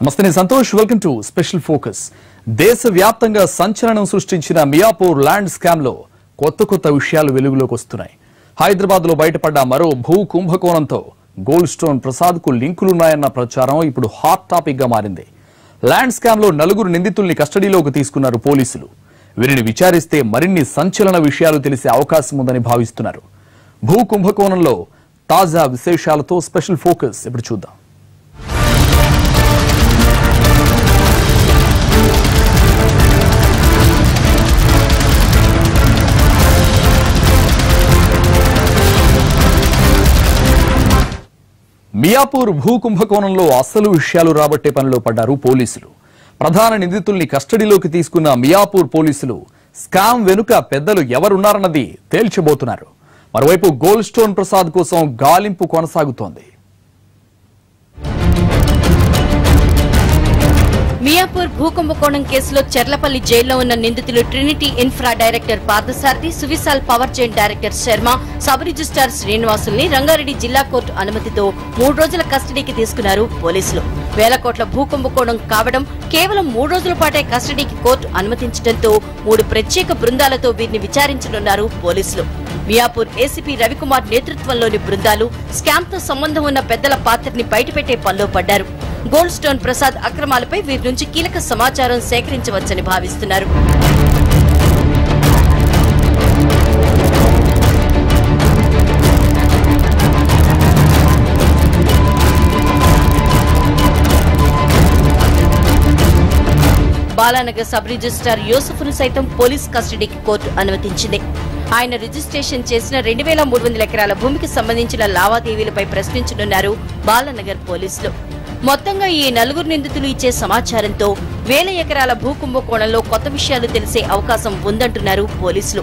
నమస్తే నేను Santosh. Welcome to special focus దేశవ్యాప్తంగా సంచలనం సృష్టించిన మియాపూర్ ల్యాండ్ స్కామ్లో కొత్త కొత్త విషయాలు వెలుగులోకి వస్తున్నాయి. హైదరాబాద్లో బయటపడ్డ మరో భూ కుంభకోణంతో గోల్డ్ స్టోన్ ప్రసాద్కు లింకులున్నాయన్న ప్రచారం ఇప్పుడు హాట్ టాపిక్గా మారింది. ల్యాండ్ స్కామ్లో నలుగురు నిందితుల్ని కస్టడీలోకి తీసుకున్నారు పోలీసులు. వీరిని విచారిస్తే మరిన్ని సంచలన విషయాలు తెలిసే అవకాశం ఉందని భావిస్తున్నారు. భూ కుంభకోణంలో తాజా విశేషాలతో స్పెషల్ ఫోకస్ ఇప్పుడు చూద్దాం. మియాపూర్ భూ కుంభకోణంలో అసలు విషయాలు రాబట్టే పనిలో పడ్డారు పోలీసులు. ప్రధాన నిందితుల్ని కస్టడీలోకి తీసుకున్న మియాపూర్ పోలీసులు స్కామ్ వెనుక పెద్దలు ఎవరున్నారన్నది తేల్చబోతున్నారు. మరోవైపు గోల్డ్ స్టోన్ ప్రసాద్ కోసం గాలింపు కొనసాగుతోంది. మియాపూర్ భూకుంభకోణం కేసులో చెర్లపల్లి జైల్లో ఉన్న నిందితులు Trinity infra director Parthasarathi Suvishal power Jain director Sharma sub registrar శ్రీనివాసుల్ని Rangareddy జిల్లా కోర్టు అనుమతితో మూడు రోజుల కస్టడీకి తీసుకున్నారు పోలీసులు. వేల కోట్ల భూకుంభకోణం కావడం కేవలం మూడు రోజుల పాటే కస్టడీకి కోర్టు అనుమతించడంతో మూడు ప్రత్యేక బృందాలతో వీరిని విచారించనున్నారు పోలీసులు. మియాపూర్ ఏసీపీ రవికుమార్ నేతృత్వంలోని బృందాలు స్కామ్తో సంబంధం ఉన్న పెద్దల పాత్రని బయటపెట్టే పనిలో పడ్డారు. గోల్డ్ స్టోన్ ప్రసాద్ అక్రమాలపై వీరి నుంచి కీలక సమాచారం సేకరించవచ్చని భావిస్తున్నారు. బాలానగర్ సబ్ రిజిస్ట్రార్ యూసుఫ్ను సైతం పోలీస్ కస్టడీకి కోర్టు అనుమతించింది. ఆయన రిజిస్ట్రేషన్ చేసిన రెండు వేల మూడు వందల ఎకరాల భూమికి సంబంధించిన లావాదేవీలపై ప్రశ్నించనున్నారు బాలానగర్ పోలీసులు. మొత్తంగా ఈ నలుగురు నిందితులు ఇచ్చే సమాచారంతో వేల ఎకరాల భూ కుంభకోణంలో కొత్త విషయాలు తెలిసే అవకాశం ఉందంటున్నారు పోలీసులు.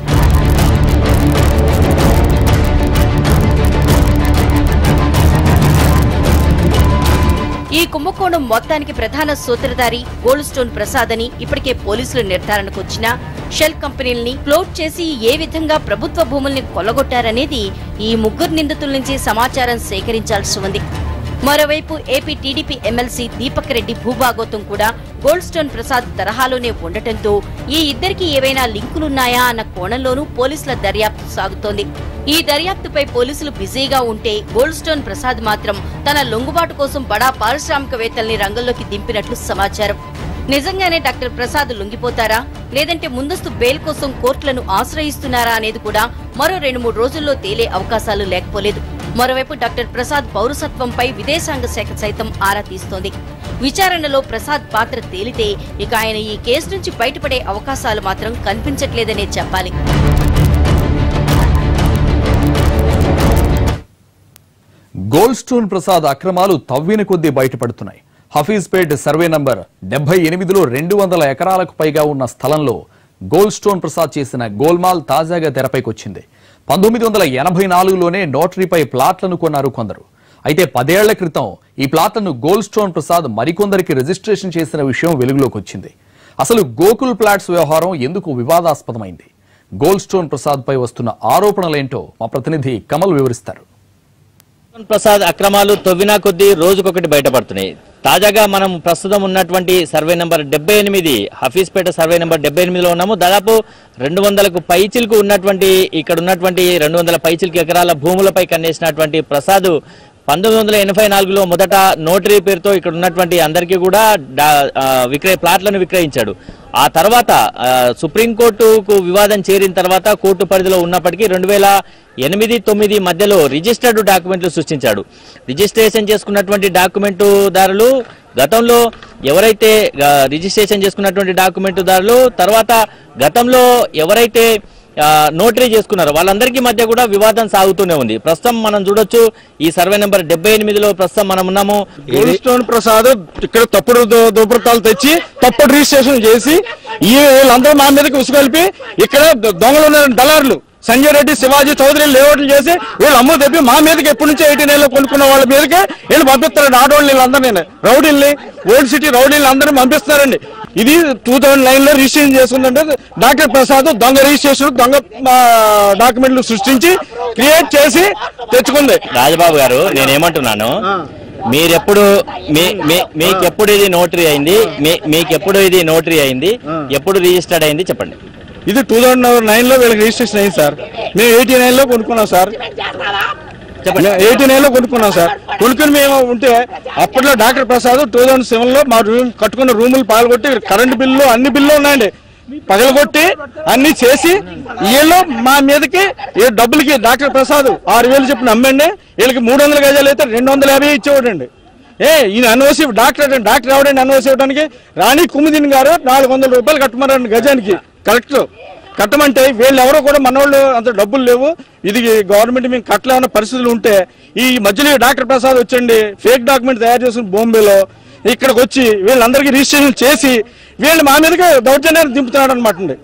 ఈ కుంభకోణం మొత్తానికి ప్రధాన సూత్రధారి గోల్డ్ స్టోన్ ప్రసాద్ అని ఇప్పటికే పోలీసులు నిర్ధారణకు వచ్చిన షెల్ కంపెనీల్ని క్లోజ్ చేసి ఏ విధంగా ప్రభుత్వ భూముల్ని కొల్లగొట్టారనేది ఈ ముగ్గురు నిందితుల నుంచి సమాచారం సేకరించాల్సి ఉంది. మరోవైపు AP TDP MLC Deepak Reddy భూభాగోతం కూడా గోల్డ్ స్టోన్ ప్రసాద్ తరహాలోనే ఉండటంతో ఈ ఇద్దరికి ఏవైనా లింకులున్నాయా అన్న కోణంలోనూ పోలీసుల దర్యాప్తు సాగుతోంది. ఈ దర్యాప్తుపై పోలీసులు బిజీగా ఉంటే గోల్డ్ స్టోన్ ప్రసాద్ మాత్రం తన లొంగుబాటు కోసం బడా పారిశ్రామికవేత్తల్ని రంగంలోకి దింపినట్లు సమాచారం. నిజంగానే డాక్టర్ ప్రసాద్ లొంగిపోతారా? లేదంటే ముందస్తు బెయిల్ కోసం కోర్టులను ఆశ్రయిస్తున్నారా అనేది కూడా మరో రెండు మూడు రోజుల్లో తేలే అవకాశాలు లేకపోలేదు. మరోవైపు డాక్టర్ ప్రసాద్ పౌరసత్వంపై విదేశాంగ శాఖ సైతం ఆరా తీస్తోంది. విచారణలో ప్రసాద్ పాత్ర తేలితే ఇక ఆయన ఈ కేసు నుంచి బయటపడే అవకాశాలు మాత్రం కనిపించట్లేదనే చెప్పాలి. గోల్డ్ స్టోన్ ప్రసాద్ అక్రమాలు తవ్విన కొద్దీ బయటపడుతున్నాయి. హఫీజ్పేట్ సర్వే నంబర్ డెబ్బై ఎనిమిదిలో రెండు వందల ఎకరాలకు పైగా ఉన్న స్థలంలో గోల్డ్ స్టోన్ ప్రసాద్ చేసిన గోల్మాల్ తాజాగా తెరపైకొచ్చింది. పంతొమ్మిది వందల ఎనభై నాలుగులోనే నోటరీపై ప్లాట్లను కొన్నారు కొందరు. అయితే పదేళ్ళ క్రితం ఈ ప్లాట్లను గోల్డ్ స్టోన్ ప్రసాద్ మరికొందరికి రిజిస్ట్రేషన్ చేసిన విషయం వెలుగులోకి వచ్చింది. అసలు గోకుల్ ప్లాట్స్ వ్యవహారం ఎందుకు వివాదాస్పదమైంది? గోల్డ్ స్టోన్ ప్రసాద్ పై వస్తున్న ఆరోపణలేంటో మా ప్రతినిధి కమల్ వివరిస్తారు. ప్రసాద్ అక్రమాలు తవ్వినా కొద్దీ రోజుకొకటి బయటపడుతున్నాయి. తాజాగా మనం ప్రస్తుతం ఉన్నటువంటి సర్వే నెంబర్ డెబ్బై ఎనిమిది హఫీజ్పేట సర్వే నెంబర్ డెబ్బై ఎనిమిదిలో ఉన్నాము. దాదాపు రెండు వందలకు పైచిల్కు ఉన్నటువంటి ఇక్కడ ఉన్నటువంటి రెండు వందల పైచిలకు ఎకరాల భూములపై కన్నేసినటువంటి ప్రసాద్ పంతొమ్మిది వందల ఎనభై నాలుగులో మొదట నోటరీ పేరుతో ఇక్కడ ఉన్నటువంటి అందరికీ కూడా విక్రయ ప్లాట్లను విక్రయించాడు. ఆ తర్వాత సుప్రీంకోర్టుకు వివాదం చేరిన తర్వాత కోర్టు పరిధిలో ఉన్నప్పటికీ రెండు వేల ఎనిమిది తొమ్మిది మధ్యలో రిజిస్టర్డ్ డాక్యుమెంట్లు సృష్టించాడు. రిజిస్ట్రేషన్ చేసుకున్నటువంటి డాక్యుమెంటుదారులు గతంలో ఎవరైతే రిజిస్ట్రేషన్ చేసుకున్నటువంటి డాక్యుమెంటుదారులు తర్వాత గతంలో ఎవరైతే నోటరీ చేసుకున్నారు. వాళ్ళందరికీ మధ్య కూడా వివాదం సాగుతూనే ఉంది. ప్రస్తుతం మనం చూడొచ్చు ఈ సర్వే నెంబర్ డెబ్బై ఎనిమిదిలో ప్రస్తుతం మనం ఉన్నాము. గోల్డ్ స్టోన్ ప్రసాద్ ఇక్కడ తప్పుడు దు- దుబ్బృతాలు తెచ్చి తప్పుడు రిజిస్ట్రేషన్ చేసి ఈ వీళ్ళందరూ మా మీదకి ఉసుకొల్పి ఇక్కడ దొంగలు ఉన్న దళారులు. సంజయ్ రెడ్డి శివాజీ చౌదరి లేఅవుట్లు చేసి వీళ్ళు అమ్ము తెప్పి మా మీదకి ఎప్పటి నుంచో ఎయిటీన్ ఏళ్ళు కొనుక్కున్న వాళ్ళ మీదకి వీళ్ళు పంపిస్తారు ఆడవాళ్ళు వీళ్ళందరినీ. రౌడీల్ని ఓల్డ్ సిటీ రౌడీలు అందరినీ పంపిస్తారండి ఇది టూ థౌజండ్ నైన్లో రిజిస్ట్రేషన్ చేసుకుందంటే డాక్టర్ ప్రసాద్ దొంగ రిజిస్ట్రేషన్ దొంగ డాక్యుమెంట్లు సృష్టించి క్రియేట్ చేసి తెచ్చుకుంది. రాజబాబు గారు నేనేమంటున్నాను? మీరెప్పుడు మీ మీ- మీకెప్పుడు ఇది నోటరీ అయింది? మీ- మీకెప్పుడు ఇది నోటరీ అయింది? ఎప్పుడు రిజిస్టర్డ్ అయింది చెప్పండి. ఇది టూ థౌసండ్ నైన్లో వీళ్ళకి రిజిస్ట్రేషన్ అయింది సార్. మేము ఎయిటీ నైన్లో కొనుక్కున్నాం సార్. చెప్పండి. ఎయిటీ నైన్లో కొనుక్కున్నాం సార్. కొనుక్కుని మేము ఉంటే అప్పట్లో డాక్టర్ ప్రసాద్ టూ థౌసండ్ సెవెన్లో మా రూమ్ కట్టుకున్న రూములు పాల్గొట్టి కరెంటు బిల్లు అన్ని బిల్లు ఉన్నాయండి. పగలగొట్టి అన్ని చేసి వీళ్ళు మా మీదకి ఈ డబ్బులకి డాక్టర్ ప్రసాద్ ఆరు వేలు చెప్పిన అమ్మండి. వీళ్ళకి మూడు వందల గజాలు అయితే రెండు వందల యాభై ఇచ్చేవాడండి. ఏ ఈయన అన్వసి డాక్టర్ డాక్టర్ ఎవడండి అన్వసి ఇవ్వడానికి రాణి కుముదిన్ గారు నాలుగు వందల రూపాయలు కట్టమన్నారండి గజానికి. కరెక్ట్. కట్టమంటే వీళ్ళు ఎవరో కూడా మనోళ్ళు అంత డబ్బులు లేవు. ఇది గవర్నమెంట్ మేము కట్టలేమన్న పరిస్థితులు ఉంటే ఈ మధ్యలో డాక్టర్ ప్రసాద్ వచ్చండి ఫేక్ డాక్యుమెంట్ తయారు చేసిన బాంబేలో ఇక్కడికి వచ్చి వీళ్ళందరికీ రిజిస్ట్రేషన్ చేసి వీళ్ళు మా మీదకి దౌర్జన్యాన్ని దింపుతున్నాడు అనమాట అండి.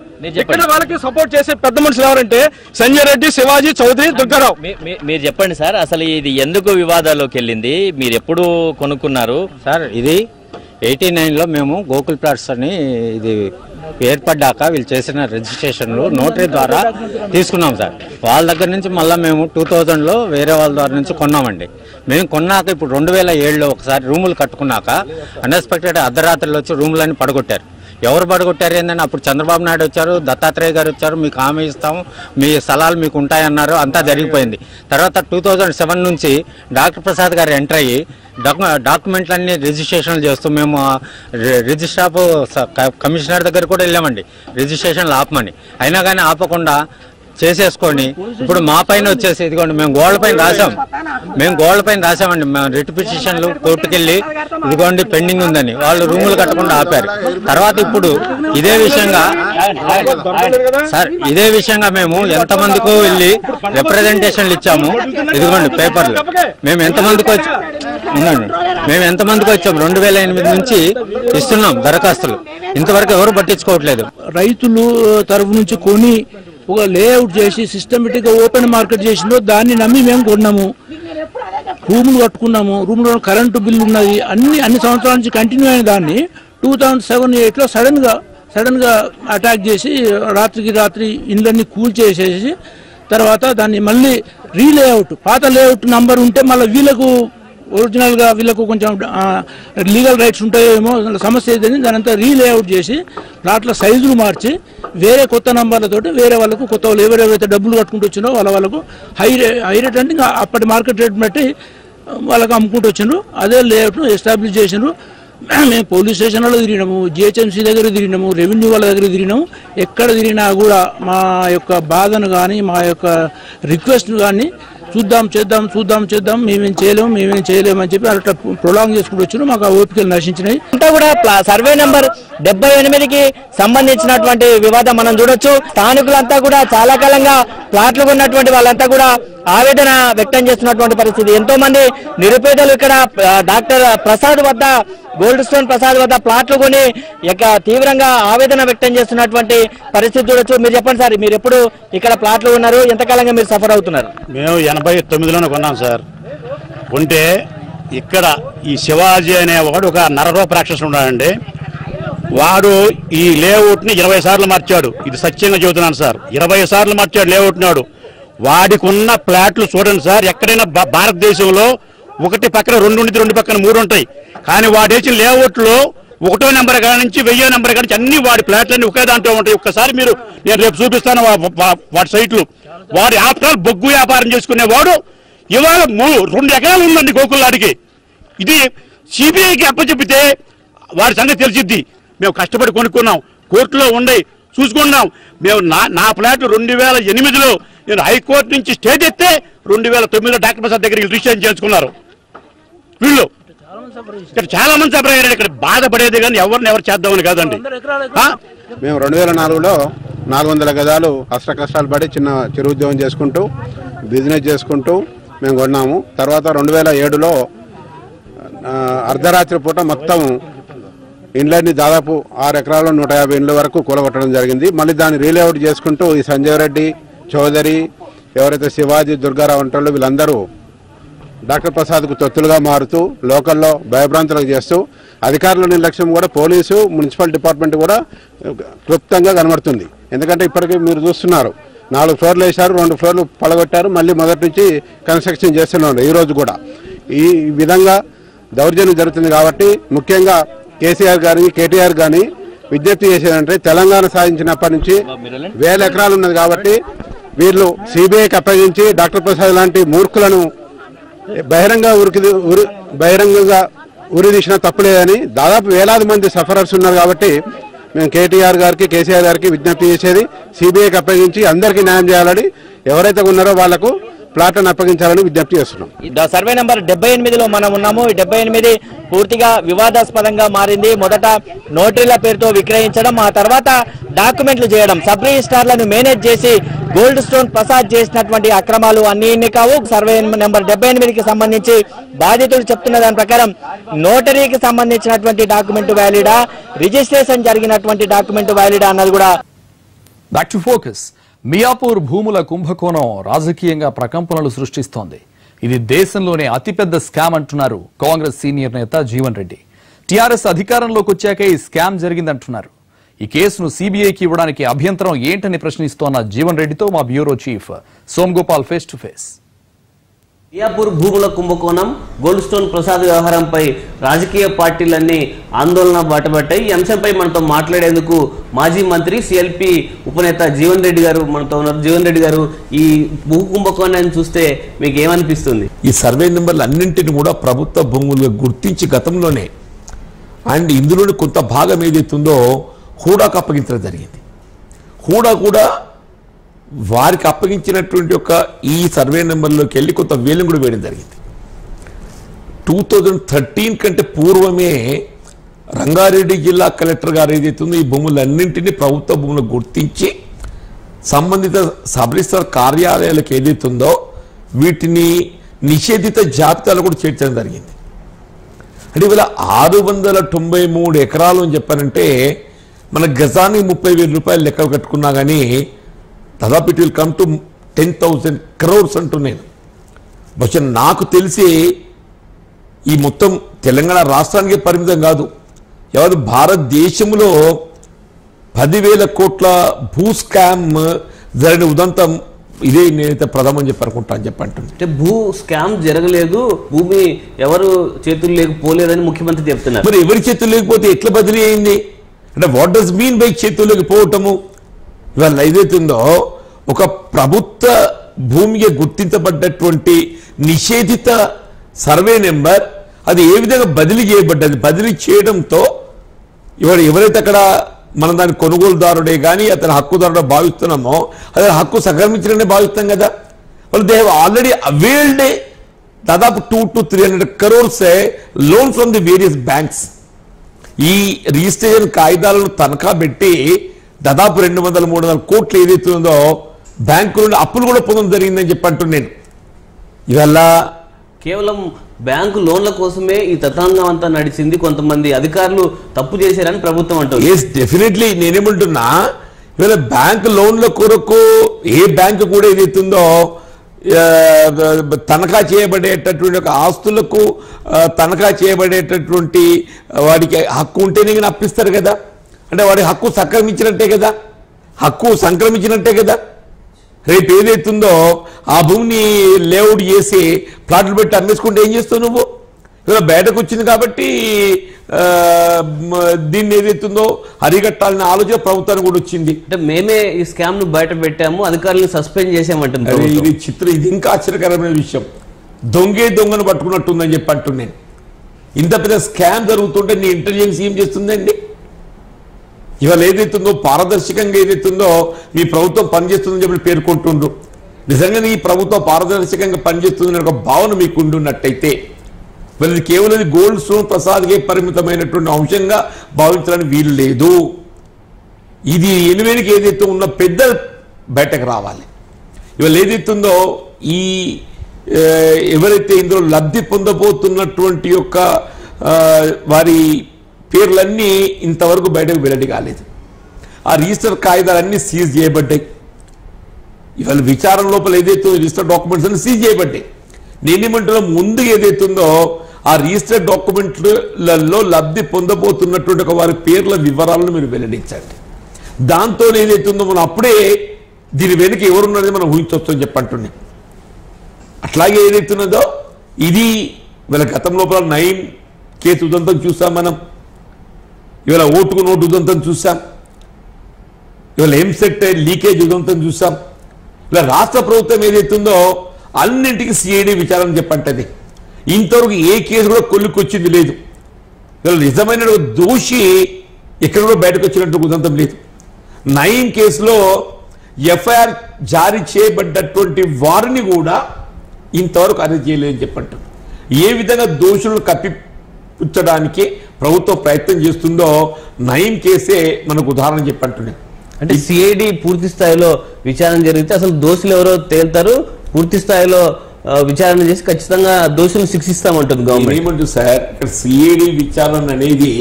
ఇక్కడ వాళ్ళకి సపోర్ట్ చేసే పెద్ద మనుషులు ఎవరంటే సంజయ్ రెడ్డి శివాజీ చౌదరి దుర్గారావు. మీరు చెప్పండి సార్ అసలు ఇది ఎందుకు వివాదాల్లోకి వెళ్ళింది? మీరు ఎప్పుడు కొనుక్కున్నారు? సార్ ఇది ఎయిటీ నైన్లో మేము గోకుల్ ప్లాట్స్ అని ఇది ఏర్పడ్డాక వీళ్ళు చేసిన రిజిస్ట్రేషన్లు నోటరీ ద్వారా తీసుకున్నాం సార్. వాళ్ళ దగ్గర నుంచి మళ్ళీ మేము టూ థౌజండ్లో వేరే వాళ్ళ ద్వారా నుంచి కొన్నామండి. మేము కొన్నాక ఇప్పుడు రెండు వేల ఏడులో ఒకసారి రూములు కట్టుకున్నాక అన్ఎక్స్పెక్టెడ్ అర్ధరాత్రిలో వచ్చి రూములన్నీ పడగొట్టారు. ఎవరు పడగొట్టారు ఏంటంటే అప్పుడు చంద్రబాబు నాయుడు వచ్చారు దత్తాత్రేయ గారు వచ్చారు మీకు హామీ ఇస్తాము మీ స్థలాలు మీకు ఉంటాయన్నారు అంతా జరిగిపోయింది. తర్వాత టూ థౌజండ్ సెవెన్ నుంచి డాక్టర్ ప్రసాద్ గారు ఎంటర్ అయ్యి డాక్యుమెంట్లన్నీ రిజిస్ట్రేషన్ చేస్తూ మేము రిజిస్ట్రాప్ రిజిస్టర్ ఆఫ్ క- కమిషనర్ దగ్గర కూడా వెళ్ళామండి. రిజిస్ట్రేషన్లు ఆపమని. అయినా కానీ ఆపకుండా చేసేసుకొని ఇప్పుడు మా పైన వచ్చేసి ఇదిగోండి మేము గోల్డ్ పైన రాసాం మేము గోల్డ్ పైన రాసామండి మేము రిట్ పిటిషన్లు కోర్టుకెళ్ళి ఇదిగోండి పెండింగ్ ఉందని. వాళ్ళు రూములు కట్టకుండా ఆపారు. తర్వాత ఇప్పుడు ఇదే విషయంగా సార్ ఇదే విషయంగా మేము ఎంతమందికో వెళ్ళి రిప్రజెంటేషన్లు ఇచ్చాము. ఇదిగోండి పేపర్లు. మేము ఎంతమందికి వచ్చి ఉందండి మేము ఎంతమందికి వచ్చాం రెండు వేల ఎనిమిది నుంచి ఇస్తున్నాం దరఖాస్తులు. ఇంతవరకు ఎవరు పట్టించుకోవట్లేదు. రైతులు తరఫు నుంచి కొని ఒక లేఅవుట్ చేసి సిస్టమేటిక్గా ఓపెన్ మార్కెట్ చేసిందో దాన్ని నమ్మి మేము కొన్నాము. రూములు కట్టుకున్నాము రూమ్లో కరెంటు బిల్లు ఉన్నది అన్ని అన్ని సంవత్సరాల నుంచి కంటిన్యూ అయిన దాన్ని టూ థౌజండ్ సెవెన్ ఎయిట్లో సడన్గా సడన్గా అటాక్ చేసి రాత్రికి రాత్రి ఇళ్ళన్నీ కూల్ చేసేసి తర్వాత దాన్ని మళ్ళీ రీలేఅవుట్ పాత లేఅవుట్ నంబర్ ఉంటే మళ్ళీ వీళ్ళకు ఒరిజినల్గా వీళ్ళకు కొంచెం లీగల్ రైట్స్ ఉంటాయేమో సమస్య ఏదైంది దాని అంతా రీలేఅవుట్ చేసి ప్లాట్ల సైజులు మార్చి వేరే కొత్త నంబర్లతోటి వేరే వాళ్ళకు కొత్త వాళ్ళు ఎవరెవరైతే డబ్బులు కట్టుకుంటూ వచ్చినో వాళ్ళ వాళ్ళకు హై హై రేట్ అంటే ఇంకా అప్పటి మార్కెట్ రేట్ బట్టి వాళ్ళకి అమ్ముకుంటూ వచ్చిండ్రు. అదే లేఅవుట్ను ఎస్టాబ్లిష్ చేసిండ్రు. మేము పోలీస్ స్టేషన్లో తిరిగినాము జిహెచ్ఎంసీ దగ్గర తిరిగినాము రెవెన్యూ వాళ్ళ దగ్గర తిరిగినాము. ఎక్కడ తిరిగినా కూడా మా యొక్క బాధను కానీ మా యొక్క రిక్వెస్ట్ కానీ చూద్దాం చేద్దాం చూద్దాం చేద్దాం మేమేం చేయలేము మేమేం చేయలేము అని చెప్పి అట్లా ప్రొలాంగ్ చేసుకుంటూ వచ్చిన. మాకు ఆ ఓపికలు నశించినాయి. అంతా కూడా సర్వే నెంబర్ డెబ్బై ఎనిమిదికి సంబంధించినటువంటి వివాదం మనం చూడొచ్చు. స్థానికులంతా కూడా చాలా కాలంగా ప్లాట్లు ఉన్నటువంటి వాళ్ళంతా కూడా ఆవేదన వ్యక్తం చేస్తున్నటువంటి పరిస్థితి. ఎంతో మంది నిరుపేదలు ఇక్కడ డాక్టర్ ప్రసాద్ వద్ద గోల్డ్ స్టోన్ ప్రసాద్ వద్ద ప్లాట్లు కొని ఇక తీవ్రంగా ఆవేదన వ్యక్తం చేస్తున్నటువంటి పరిస్థితి చూడొచ్చు. మీరు చెప్పండి సార్ మీరు ఎప్పుడు ఇక్కడ ప్లాట్లు ఉన్నారు ఎంతకాలంగా మీరు సఫర్ అవుతున్నారు? మేము ఎనభై తొమ్మిదిలోనే కొన్నాం సార్. ఉంటే ఇక్కడ ఈ శివాజీ అనేవాడు ఒక నరరూప రాక్షసుడు ఉన్నాడండి. వాడు ఈ లేఅవుట్ని ఇరవై సార్లు మార్చాడు. ఇది సత్యంగా చెబుతున్నాను సార్. ఇరవై సార్లు మార్చాడు లేఅవుట్ నాడు వాడికి ఉన్న ప్లాట్లు చూడండి సార్ ఎక్కడైనా భారతదేశంలో ఒకటి పక్కన రెండు ఉండి రెండు పక్కన మూడు ఉంటాయి. కానీ వాడు వేసిన లేఅవుట్లో ఒకటో నెంబర్ కాడ నుంచి వెయ్యో నెంబర్ కాడ నుంచి అన్ని వాడి ప్లాట్లన్నీ ఒకే దాంట్లో ఉంటాయి. ఒక్కసారి మీరు నేను రేపు చూపిస్తాను వాడి సైట్లు. వాడు ఆఫ్టర్ బొగ్గు వ్యాపారం చేసుకునేవాడు ఇవాళ మూ- రెండు ఎకరాలు ఉందండి గోకుల్లాడికి ఇది సిబిఐకి అప్పచెప్పితే వాడి సంగతి తెలిసిద్ది. మేము కష్టపడి కొనుక్కున్నాం. కోర్టులో ఉండి చూసుకున్నాం. మేము నా నా ప్లాట్ రెండు వేల ఎనిమిదిలో నేను హైకోర్టు నుంచి స్టేట్ ఎత్తే రెండు వేల తొమ్మిదిలో డాక్టర్ ప్రసాద్ దగ్గర రిజిస్ట్రేషన్ చేసుకున్నారు వీళ్ళు. ఇక్కడ చాలా మంది సఫర్ అయ్యారు. ఇక్కడ బాధపడేది కానీ ఎవరిని ఎవరు చేద్దామని కాదండి? మేము రెండు వేల నాలుగులో నాలుగు వందల గదాలు అష్ట కష్టాలు పడి చిన్న చిరు ఉద్యోగం చేసుకుంటూ బిజినెస్ చేసుకుంటూ మేము కొన్నాము. తర్వాత రెండు వేల ఏడులో అర్ధరాత్రి పూట మొత్తం ఇండ్లన్నీ దాదాపు ఆరు ఎకరాల్లో నూట యాభై ఇండ్ల వరకు కూలగొట్టడం జరిగింది. మళ్ళీ దాన్ని రీలేఅవుట్ చేసుకుంటూ ఈ సంజయ్ రెడ్డి చౌదరి ఎవరైతే శివాజీ దుర్గారావు అంటారో వీళ్ళందరూ డాక్టర్ ప్రసాద్కు తొత్తులుగా మారుతూ లోకల్లో భయభ్రాంతులకు చేస్తూ అధికారుల నిర్లక్ష్యం కూడా పోలీసు మున్సిపల్ డిపార్ట్మెంట్ కూడా క్లుప్తంగా కనబడుతుంది. ఎందుకంటే ఇప్పటికీ మీరు చూస్తున్నారు నాలుగు ఫ్లోర్లు వేశారు రెండు ఫ్లోర్లు పడగొట్టారు మళ్ళీ మొదటి నుంచి కన్స్ట్రక్షన్ చేస్తున్నారు ఈరోజు కూడా. ఈ విధంగా దౌర్జన్యం జరుగుతుంది కాబట్టి ముఖ్యంగా కేసీఆర్ గారిని కేటీఆర్ కానీ విజ్ఞప్తి చేసేదంటే తెలంగాణ సాధించినప్పటి నుంచి వేల ఎకరాలు ఉన్నది కాబట్టి వీళ్ళు సిబిఐకి అప్పగించి డాక్టర్ ప్రసాద్ లాంటి మూర్ఖులను బహిరంగ ఉరికి ఉరి బహిరంగంగా ఉరిదీసిన తప్పులేదని దాదాపు వేలాది మంది సఫరర్స్ ఉన్నారు కాబట్టి మేము కేటీఆర్ గారికి కేసీఆర్ గారికి విజ్ఞప్తి చేసేది సిబిఐకి అప్పగించి అందరికీ న్యాయం చేయాలని ఎవరైతే ఉన్నారో వాళ్ళకు ప్లాట్లను అప్పగించాలని విజ్ఞప్తి చేస్తున్నాం. సర్వే నంబర్ డెబ్బై ఎనిమిదిలో మనం ఉన్నాము. ఈ డెబ్బై ఎనిమిది పూర్తిగా వివాదాస్పదంగా మారింది. మొదట నోటరీల పేరుతో విక్రయించడం ఆ తర్వాత డాక్యుమెంట్లు చేయడం సబ్ రిజిస్టార్లను మేనేజ్ చేసి గోల్డ్ స్టోన్ ప్రసాద్ చేసినటువంటి అక్రమాలు అన్ని ఇన్ని కావు. సర్వే నెంబర్ డెబ్బై ఎనిమిదికి సంబంధించి బాధితులు చెప్తున్న దాని ప్రకారం నోటరీకి సంబంధించినటువంటి డాక్యుమెంట్ వ్యాలిడా రిజిస్ట్రేషన్ జరిగినటువంటి డాక్యుమెంట్ వ్యాలిడా అన్నది కూడా బ్యాక్ టు ఫోకస్ మియాపూర్ భూముల కుంభకోణం రాజకీయంగా ప్రకంపనలు సృష్టిస్తోంది. ఇది దేశంలోనే అతిపెద్ద స్కామ్ అంటున్నారు కాంగ్రెస్ సీనియర్ నేత జీవన్ రెడ్డి. టీఆర్ఎస్ అధికారంలోకి వచ్చాకే ఈ స్కామ్ జరిగిందంటున్నారు. ఈ కేసును సీబీఐకి ఇవ్వడానికి అభ్యంతరం ఏంటని ప్రశ్నిస్తోన్న జీవన్ రెడ్డితో మా bureau chief Somgopal face to face. Miyapur భూముల కుంభకోణం గోల్డ్ స్టోన్ ప్రసాద్ వ్యవహారంపై రాజకీయ పార్టీలన్నీ ఆందోళన బాటబట్టాయి ఈ అంశంపై మనతో మాట్లాడేందుకు మాజీ మంత్రి సిఎల్పి ఉపనేత జీవన్ రెడ్డి గారు మనతో ఉన్నారు. జీవన్ రెడ్డి గారు ఈ భూ కుంభకోణాన్ని చూస్తే మీకు ఏమనిపిస్తుంది ఈ సర్వే నెంబర్లు అన్నింటిని కూడా ప్రభుత్వ భూములుగా గుర్తించి గతంలోనే అండ్ ఇందులోని కొంత భాగం ఏదైతుందో హూడాకు అప్పగించడం జరిగింది. హూడా కూడా వారికి అప్పగించినటువంటి ఒక ఈ సర్వే నెంబర్లోకి వెళ్ళి కొంత వేలం కూడా వేయడం జరిగింది. టూ థౌజండ్ థర్టీన్ కంటే పూర్వమే రంగారెడ్డి జిల్లా కలెక్టర్ గారు ఏదైతుందో ఈ భూములన్నింటినీ ప్రభుత్వ భూములు గుర్తించి సంబంధిత సబ్ రిజిస్టర్ కార్యాలయాలకు ఏదైతుందో వీటిని నిషేధిత జాబితాలో కూడా చేర్చడం జరిగింది. అంటే ఇవాళ ఆరు వందల తొంభై మూడు ఎకరాలు అని చెప్పారంటే మన గజానికి ముప్పై వేల రూపాయలు లెక్కలు కట్టుకున్నా కానీ దాదాపు it will come to ten thousand crores అంటూ నేను. బహుశా నాకు తెలిసి ఈ మొత్తం తెలంగాణ రాష్ట్రానికి పరిమితం కాదు. యావత్ భారతదేశంలో పదివేల కోట్ల భూ స్కామ్ జరిగిన ఉదంతం ఇదే నేనైతే ప్రథమని చెప్పి అనుకుంటా అని చెప్పి అంటుంది. అంటే భూ స్కామ్ జరగలేదు భూమి ఎవరు చేతులు లేకపోలేదని ముఖ్యమంత్రి చెప్తున్నారు. మరి ఎవరి చేతులు లేకపోతే ఎట్లా బదిలీ అయింది? అంటే వాట్ డస్ మీన్ బై చేతుల్లోకి పోవటము? ఇవాళ ఏదైతుందో ఒక ప్రభుత్వ భూమిగా గుర్తించబడ్డటువంటి నిషేధిత సర్వే నెంబర్ అది ఏ విధంగా బదిలీ చేయబడ్డది? బదిలీ చేయడంతో ఇవాడు ఎవరైతే అక్కడ మనం దాని కొనుగోలుదారుడే కానీ అతని హక్కుదారుడే భావిస్తున్నామో అదే హక్కు సంక్రమించడనే భావిస్తాం కదా? వాళ్ళు దే ఆల్రెడీ అవైల్డ్ దాదాపు two to three hundred crores loan from the various banks ఈ రిజిస్ట్రేషన్ కాగితాలను తనఖా పెట్టి దాదాపు రెండు వందల మూడు వందల కోట్లు ఏదైతే ఉందో బ్యాంకు నుండి అప్పులు కూడా పొందడం జరిగిందని చెప్పి అంటున్నాను నేను. ఇవల్ల కేవలం బ్యాంకు లోన్ల కోసమే ఈ తతంగం అంతా నడిచింది. కొంతమంది అధికారులు తప్పు చేశారని ప్రభుత్వం ఎస్ డెఫినెట్లీ నేనేమంటున్నా ఇవాళ బ్యాంక్ లోన్ల కొరకు ఏ బ్యాంకు కూడా ఏదైతుందో తనఖా చేయబడేటటువంటి ఒక ఆస్తులకు తనఖా చేయబడేటటువంటి వాడికి హక్కు ఉంటేనే అప్పిస్తారు కదా. అంటే వాడి హక్కు సంక్రమించినట్టే కదా? హక్కు సంక్రమించినట్టే కదా? రేపు ఏదైతుందో ఆ భూమిని లేఅవుట్ చేసి ప్లాట్లు పెట్టి అమ్మేసుకుంటే ఏం చేస్తావు నువ్వు? ఇలా బయటకు వచ్చింది కాబట్టి దీన్ని ఏదైతుందో అరిగట్టాలనే ఆలోచన ప్రభుత్వానికి కూడా వచ్చింది. అంటే మేమే ఈ స్కామ్ను బయట పెట్టాము అధికారులను సస్పెండ్ చేసామంటుంది. ఇది చిత్రం ఇది ఇంకా ఆశ్చర్యకరమైన విషయం. దొంగే దొంగను పట్టుకున్నట్టుందని చెప్పి అంటున్నాను ఇంత పెద్ద స్కామ్ జరుగుతుంటే నీ ఇంటెలిజెన్స్ ఏం చేస్తుందండి? ఇవాళ ఏదైతుందో పారదర్శకంగా ఏదైతుందో మీ ప్రభుత్వం పనిచేస్తుందని చెప్పి పేర్కొంటుండ్రు. నిజంగా ఈ ప్రభుత్వం పారదర్శకంగా పనిచేస్తుందనే ఒక భావన మీకు ఉండున్నట్టయితే మరి ఇది కేవలం గోల్డ్ స్టోన్ ప్రసాద్కే పరిమితమైనటువంటి అంశంగా భావించడానికి వీలు లేదు. ఇది ఎనిమిదికి ఏదైతే ఉన్న పెద్ద బయటకు రావాలి. ఇవాళ ఏదైతుందో ఈ ఎవరైతే ఇందులో లబ్ధి పొందబోతున్నటువంటి యొక్క వారి పేర్లన్నీ ఇంతవరకు బయటకు వెల్లడి కాలేదు. ఆ రిజిస్టర్ కాగితాలన్నీ సీజ్ చేయబడ్డాయి. ఇవాళ విచారణ లోపల ఏదైతే రిజిస్టర్ డాక్యుమెంట్స్ అన్ని సీజ్ చేయబడ్డాయి. నేనేమంటున్నా ముందు ఏదైతుందో ఆ రిజిస్టర్ డాక్యుమెంట్లలో లబ్ధి పొందబోతున్నటువంటి ఒక వారి పేర్ల వివరాలను మీరు వెల్లడించండి. దాంతో ఏదైతుందో మనం అప్పుడే దీని వెనుక ఎవరున్నది మనం ఊహించవచ్చు అని చెప్పంటున్నాం అట్లాగే ఏదైతున్నదో ఇది వీళ్ళ గతం లోపల నైన్ కేసు ఉదంతం చూసాం మనం. ఇవాళ ఓటుకు నోటు ఉదంతం చూసాం ఇవాళ ఎంసెట్ లీకేజ్ ఉదంతం చూసాం ఇలా రాష్ట్ర ప్రభుత్వం ఏదైతుందో అన్నింటికి సిఐడి విచారణ చెప్పంటది ఇంతవరకు ఏ కేసు కూడా కొల్లుకొచ్చింది లేదు. ఇలా నిజమైన దోషి ఎక్కడ కూడా బయటకు వచ్చినట్టు ఉదంతం లేదు. నయీం కేసులో ఎఫ్ఐఆర్ జారీ చేయబడ్డటువంటి వారిని కూడా ఇంతవరకు అరెస్ట్ చేయలేదని చెప్పంటారు. ఏ విధంగా దోషులను కప్పిపుచ్చడానికి ప్రభుత్వం ప్రయత్నం చేస్తుందో నయం కేసే మనకు ఉదాహరణ చెప్పంటున్నాను అంటే సిఐడి పూర్తి స్థాయిలో విచారణ జరిగితే అసలు దోషులు ఎవరో తేల్తారు? పూర్తి స్థాయిలో విచారణ చేసి ఖచ్చితంగా దోషులను శిక్షిస్తామంటుంది గవర్నమెంట్. ఏమంటుంది సార్? ఇక్కడ సిఐడి విచారణ అనేది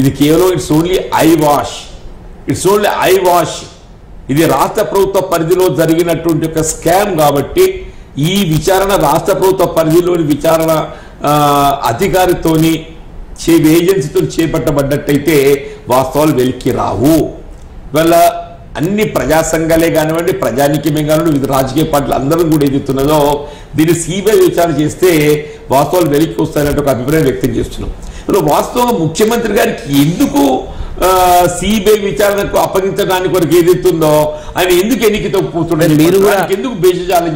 ఇది కేవలం it's only eye wash. It's only eye wash. ఇది రాష్ట్ర ప్రభుత్వ పరిధిలో జరిగినటువంటి ఒక స్కామ్ కాబట్టి ఈ విచారణ రాష్ట్ర ప్రభుత్వ పరిధిలోని విచారణ అధికారితోని చే ఏజెన్సీతో చేపట్టబడ్డట్టయితే వాస్తవాలు వెలికి రావు. ఇవాళ అన్ని ప్రజా సంఘాలే కానివ్వండి ప్రజానికమే కానివ్వండి వివిధ రాజకీయ పార్టీలు అందరూ కూడా ఎదుగుతున్నదో దీన్ని సిబిఐ విచారణ చేస్తే వాస్తవాలు వెలికి వస్తాయనే ఒక అభిప్రాయం వ్యక్తం చేస్తున్నాం. ఇప్పుడు వాస్తవంగా ముఖ్యమంత్రి గారికి ఎందుకు సిబిఐ విచారణకు అప్పగించడానికి వరకు ఏదైతుందో ఆయన ఎందుకు ఎన్నికతో పోతున్నాడు మీరు కూడా- ఎందుకు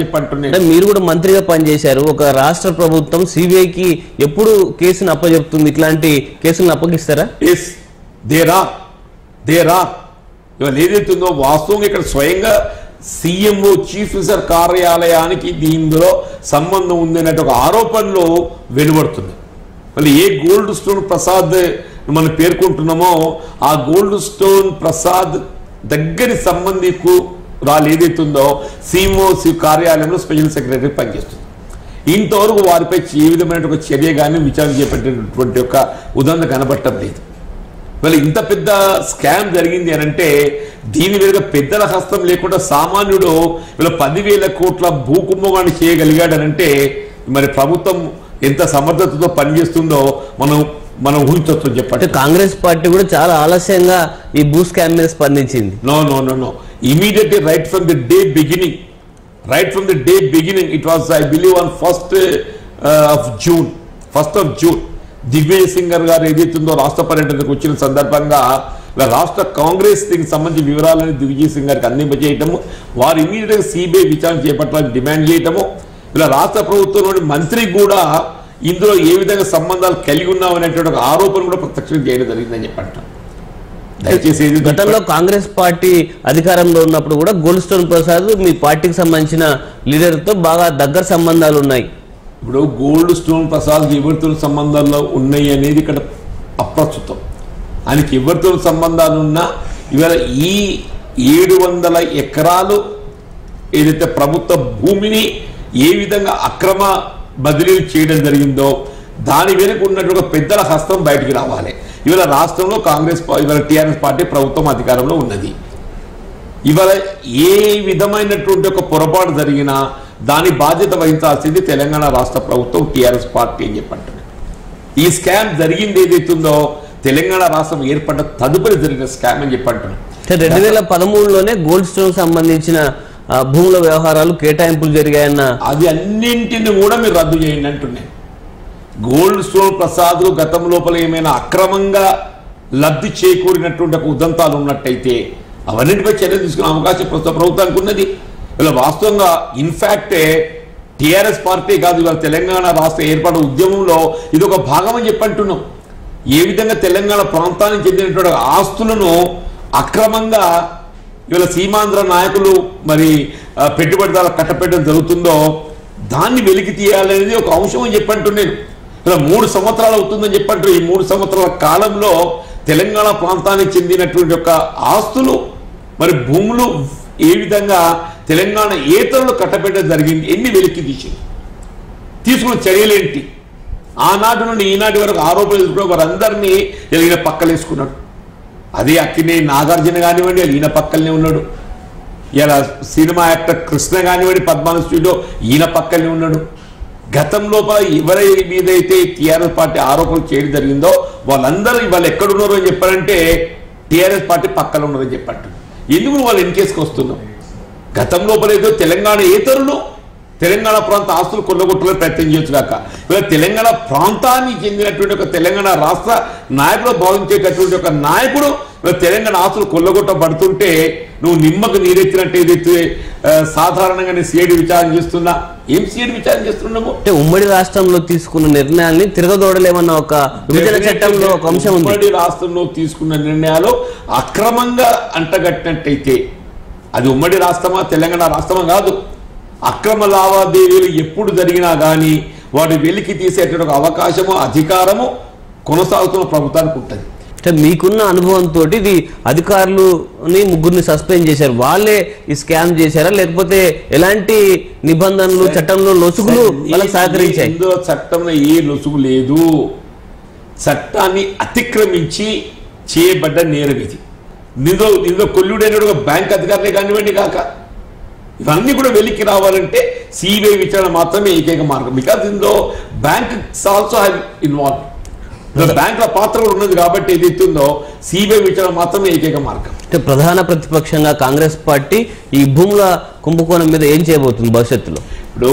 చెప్పి అంటున్నాను అంటే మీరు కూడా మంత్రిగా పనిచేశారు. ఒక రాష్ట్ర ప్రభుత్వం సిబిఐకి ఎప్పుడు కేసును అప్పచెప్తుంది ఇట్లాంటి కేసులను అప్పగిస్తారా? ఎస్ దేరా దేరా ఇవాళ ఏదైతుందో వాస్తవంగా ఇక్కడ స్వయంగా సీఎంఓ చీఫ్ మినిస్టర్ కార్యాలయానికి దీనిలో సంబంధం ఉంది అనే ఒక ఆరోపణలు వెలువడుతుంది. మళ్ళీ ఏ గోల్డ్ స్టోన్ ప్రసాద్ మనం పేర్కొంటున్నామో ఆ గోల్డ్ స్టోన్ ప్రసాద్ దగ్గరి సంబంధికు రాళ్ళు ఏదైతుందో సిమోసి కార్యాలయంలో స్పెషల్ సెక్రటరీ పనిచేస్తుంది. ఇంతవరకు వారిపై ఏ విధమైన ఒక చర్య కానీ విచారణ చేపట్టేటటువంటి ఒక ఉదాహరణ కనబడటం లేదు. మరి ఇంత పెద్ద స్కామ్ జరిగింది అని అంటే దీని మీద పెద్దల హస్తం లేకుండా సామాన్యుడు వీళ్ళ పదివేల కోట్ల భూకుంభమాన్ని చేయగలిగాడనంటే మరి ప్రభుత్వం ఎంత సమర్థతతో పనిచేస్తుందో మనం మనం ఊహించవచ్చు చెప్పండి. కాంగ్రెస్ పార్టీ కూడా చాలా ఆలస్యంగా ఈ భూ స్కామ్ మీద స్పందించింది no no no no immediately right from the day beginning right from the day beginning it was I believe on first of June first of June Digvijay singer గారు ఏదైతుందో రాష్ట్ర పర్యటనకు వచ్చిన సందర్భంగా ఇలా రాష్ట్ర కాంగ్రెస్ దీనికి సంబంధించిన వివరాలని దిగ్విజయ్ సింగ్ గారికి అందింపజేయటము వారు ఇమీడియట్గా సిబిఐ విచారణ చేపట్టాలని డిమాండ్ చేయటము ఇలా రాష్ట్ర ప్రభుత్వంలోని మంత్రి కూడా ఇందులో ఏ విధంగా సంబంధాలు కలిగి ఉన్నామనేటువంటి ఒక ఆరోపణ కూడా ప్రత్యక్షం చేయడం జరిగిందని చెప్పంటాం దయచేసి గతంలో కాంగ్రెస్ పార్టీ అధికారంలో ఉన్నప్పుడు కూడా గోల్డ్ స్టోన్ ప్రసాద్ మీ పార్టీకి సంబంధించిన లీడర్తో బాగా దగ్గర సంబంధాలు ఉన్నాయి. ఇప్పుడు గోల్డ్ స్టోన్ ప్రసాద్ ఎవరితో సంబంధాల్లో ఉన్నాయి అనేది ఇక్కడ అప్రస్తుతం. ఆయనకి ఎవరితో సంబంధాలు ఉన్నా ఇవాళ ఈ ఏడు వందల ఎకరాలు ఏదైతే ప్రభుత్వ భూమిని ఏ విధంగా అక్రమ బదిలీలు చేయడం జరిగిందో దాని వెనుక ఉన్నటువంటి పెద్దల హస్తం బయటికి రావాలి. ఇవాళ రాష్ట్రంలో కాంగ్రెస్ ఇవాళ టీఆర్ఎస్ పార్టీ ప్రభుత్వం అధికారంలో ఉన్నది. ఇవాళ ఏ విధమైనటువంటి ఒక పొరపాటు జరిగినా దాని బాధ్యత వహించాల్సింది తెలంగాణ రాష్ట్ర ప్రభుత్వం టీఆర్ఎస్ పార్టీ అని చెప్పంటారు. ఈ స్కామ్ జరిగింది ఏదైతుందో తెలంగాణ రాష్ట్రం ఏర్పడ్డ తదుపరి జరిగిన స్కామ్ అని చెప్పంటున్నాను రెండు వేల పదమూడులోనే గోల్డ్ స్టోన్ సంబంధించిన భూముల వ్యవహారాలు కేటాయింపులు జరిగాయన్న అది అన్నింటిని కూడా మీరు రద్దు చేయండి అంటున్నాయి గోల్డ్ స్టోన్ ప్రసాదులు గతం లోపల ఏమైనా అక్రమంగా లబ్ధి చేకూరినటువంటి ఒక ఉదంతాలు ఉన్నట్టయితే అవన్నిటిపై చర్య తీసుకునే అవకాశం ప్రస్తుత ప్రభుత్వానికి ఉన్నది. ఇలా వాస్తవంగా ఇన్ఫాక్టే టిఆర్ఎస్ పార్టీ కాదు ఇవాళ తెలంగాణ రాష్ట్ర ఏర్పాటు ఉద్యమంలో ఇది ఒక భాగం అని చెప్పంటున్నాం ఏ విధంగా తెలంగాణ ప్రాంతానికి చెందినటువంటి ఆస్తులను అక్రమంగా ఇవాళ సీమాంధ్ర నాయకులు మరి పెట్టుబడిదారు పెట్టుబడిదారుల కట్టపెట్టడం జరుగుతుందో దాన్ని వెలికి తీయాలనేది ఒక అంశం అని చెప్పంటున్నాను ఇలా మూడు సంవత్సరాలు అవుతుందని చెప్పంటారు. ఈ మూడు సంవత్సరాల కాలంలో తెలంగాణ ప్రాంతానికి చెందినటువంటి యొక్క ఆస్తులు మరి భూములు ఏ విధంగా తెలంగాణ ఏతరులు కట్టబెట్టడం జరిగింది ఎన్ని వెలికి తీసింది? తీసుకున్న చర్యలేంటి? ఆనాటి నుండి ఈనాటి వరకు ఆరోపణలు ఎదుర్కొన్న వారందరినీ ఈయన పక్కలేసుకున్నాడు. అదే అక్కినే నాగార్జున కానివ్వండి ఈయన పక్కనే ఉన్నాడు. ఇలా సినిమా యాక్టర్ కృష్ణ కానివ్వండి పద్మాన స్టూడియో ఈయన పక్కనే ఉన్నాడు. గతం లోపల ఎవరి మీదైతే టీఆర్ఎస్ పార్టీ ఆరోపణలు చేయడం జరిగిందో వాళ్ళందరూ వాళ్ళు ఎక్కడున్నారో అని చెప్పారంటే టీఆర్ఎస్ పార్టీ పక్కన ఉన్నారని చెప్పట్టు. ఎందుకు వాళ్ళు ఎన్కేసుకు వస్తున్నాం గతం లోపల ఏదో తెలంగాణ ఏతరులు తెలంగాణ ప్రాంత ఆస్తులు కొల్లగొట్టాలని ప్రయత్నం చేయొచ్చు కాక ఇలా తెలంగాణ ప్రాంతానికి చెందినటువంటి ఒక తెలంగాణ రాష్ట్ర నాయకుడు భావించేటటువంటి ఒక నాయకుడు ఇలా తెలంగాణ ఆస్తులు కొల్లగొట్టబడుతుంటే నువ్వు నిమ్మకు నీరెత్తినట్టు ఏదైతే సాధారణంగా నేను సిఐడి విచారణ చేస్తున్నా ఏం సిఐడి విచారణ చేస్తున్నాము అంటే ఉమ్మడి రాష్ట్రంలో తీసుకున్న నిర్ణయాల్ని తిరగదోడలేమన్న ఒక విభజన చట్టంలో ఒక అంశం ఉమ్మడి రాష్ట్రంలో తీసుకున్న నిర్ణయాలు అక్రమంగా అంటగట్టినట్టయితే అది ఉమ్మడి రాష్ట్రమా తెలంగాణ రాష్ట్రమా కాదు. అక్రమ లావాదేవీలు ఎప్పుడు జరిగినా కానీ వాటి వెలికి తీసేటువంటి అవకాశము అధికారము కొనసాగుతున్న ప్రభుత్వానికి ఉంటుంది. అంటే మీకున్న అనుభవంతో ఇది అధికారులని ముగ్గురిని సస్పెండ్ చేశారు. వాళ్ళే ఈ స్కామ్ చేశారా? లేకపోతే ఎలాంటి నిబంధనలు చట్టంలో లొసుగులు వాళ్ళకి సహకరించాయి? ఇందులో చట్టంలో ఏ లొసుగు లేదు. చట్టాన్ని అతిక్రమించి చేయబడ్డ నేరం ఇది ఇందులో ఇందులో కొల్లుడైన బ్యాంక్ అధికారులే కానివ్వండి కాక ఇవన్నీ కూడా వెలికి రావాలంటే సిబిఐ విచారణ మాత్రమే ఏకైక మార్గం. బికాస్ ఇందులో బ్యాంక్ ఆల్సో హ్యావ్ ఇన్వాల్వ్ బ్యాంకుల పాత్ర కూడా ఉన్నది కాబట్టి ఏదైతే ఉందో సిబిఐ విచారణ మాత్రమే ఏకైక మార్గం. అంటే ప్రధాన ప్రతిపక్షంగా కాంగ్రెస్ పార్టీ ఈ భూముల కుంభకోణం మీద ఏం చేయబోతుంది భవిష్యత్తులో? ఇప్పుడు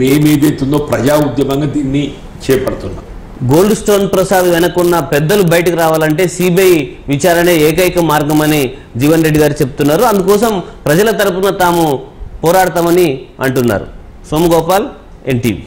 మేము ఏదైతే ఉందో ప్రజా ఉద్యమంగా దీన్ని చేపడుతున్నాం. గోల్డ్ స్టోన్ ప్రసాద్ వెనకున్న పెద్దలు బయటకు రావాలంటే సిబిఐ విచారణే ఏకైక మార్గమని జీవన్ రెడ్డి గారు చెప్తున్నారు. అందుకోసం ప్రజల తరపున తాము పోరాడతామని అంటున్నారు. సోమగోపాల్ ఎన్టీవీ.